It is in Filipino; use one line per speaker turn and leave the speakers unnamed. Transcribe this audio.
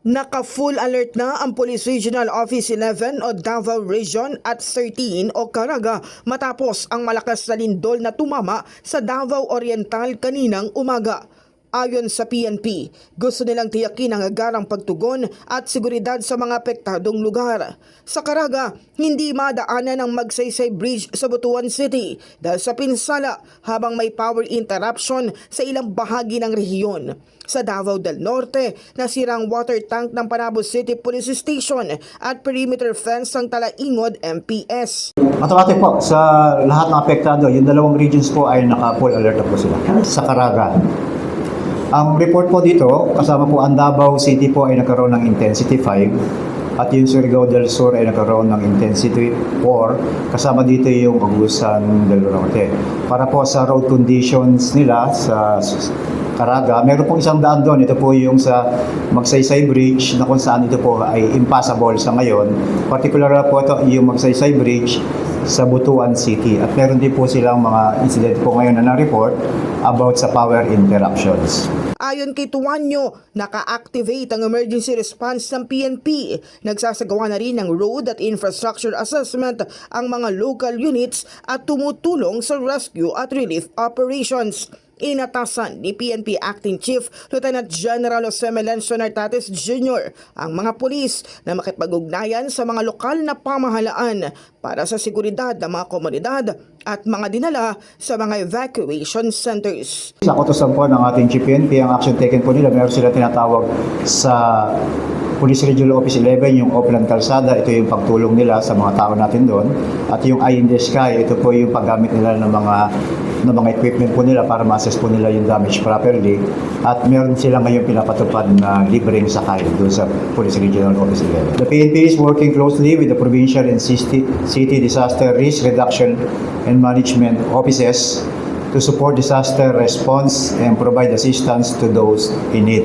Naka-full alert na ang Police Regional Office 11 o Davao Region at 13 o Caraga matapos ang malakas na lindol na tumama sa Davao Oriental kaninang umaga. Ayon sa PNP, gusto nilang tiyakin ang agarang pagtugon at seguridad sa mga apektadong lugar. Sa Caraga, hindi madaanan ang Magsaysay Bridge sa Butuan City dahil sa pinsala habang may power interruption sa ilang bahagi ng rehiyon. Sa Davao del Norte, nasira ang water tank ng Panabo City Police Station at perimeter fence ng Talaingod MPS.
Automatic po, sa lahat ng apektado, yung dalawang regions po ay naka-full alert po sila. Sa Caraga. Ang report po dito, kasama po ang Davao City po ay nagkaroon ng intensity 5 at yung Surigao del Sur ay nagkaroon ng intensity 4 kasama dito yung Agusan del Norte. Para po sa road conditions nila sa Caraga, meron pong isang daan doon. Ito po yung sa Magsaysay Bridge na kung saan ito po ay impassable sa ngayon. Particular po ito yung Magsaysay Bridge sa Butuan City. At meron din po silang mga incident po ngayon na na-report about sa power interruptions.
Ayon kay Tuanyo, naka-activate ang emergency response ng PNP. Nagsasagawa na rin ng road at infrastructure assessment ang mga local units at tumutulong sa rescue at relief operations. Inatasan ni PNP Acting Chief Lieutenant General Jose Melencio Nartates Jr. ang mga pulis na makipag-ugnayan sa mga lokal na pamahalaan para sa seguridad ng mga komunidad at mga dinala sa mga evacuation centers.
Sa kotosan po ng ating GPNP, ang action taken po nila, meron sila tinatawag sa Police Regional Office 11, yung Oplan Calzada, ito yung pagtulong nila sa mga tao natin doon. At yung Eye in the Sky, ito po yung paggamit nila ng mga ng mga equipment po nila para ma-assess po nila yung damage properly. At meron sila ngayon pinapatupad na libreng sakay doon sa Police Regional Office 11. The PNP is working closely with the provincial and city, city disaster risk reduction and management offices to support disaster response and provide assistance to those in need.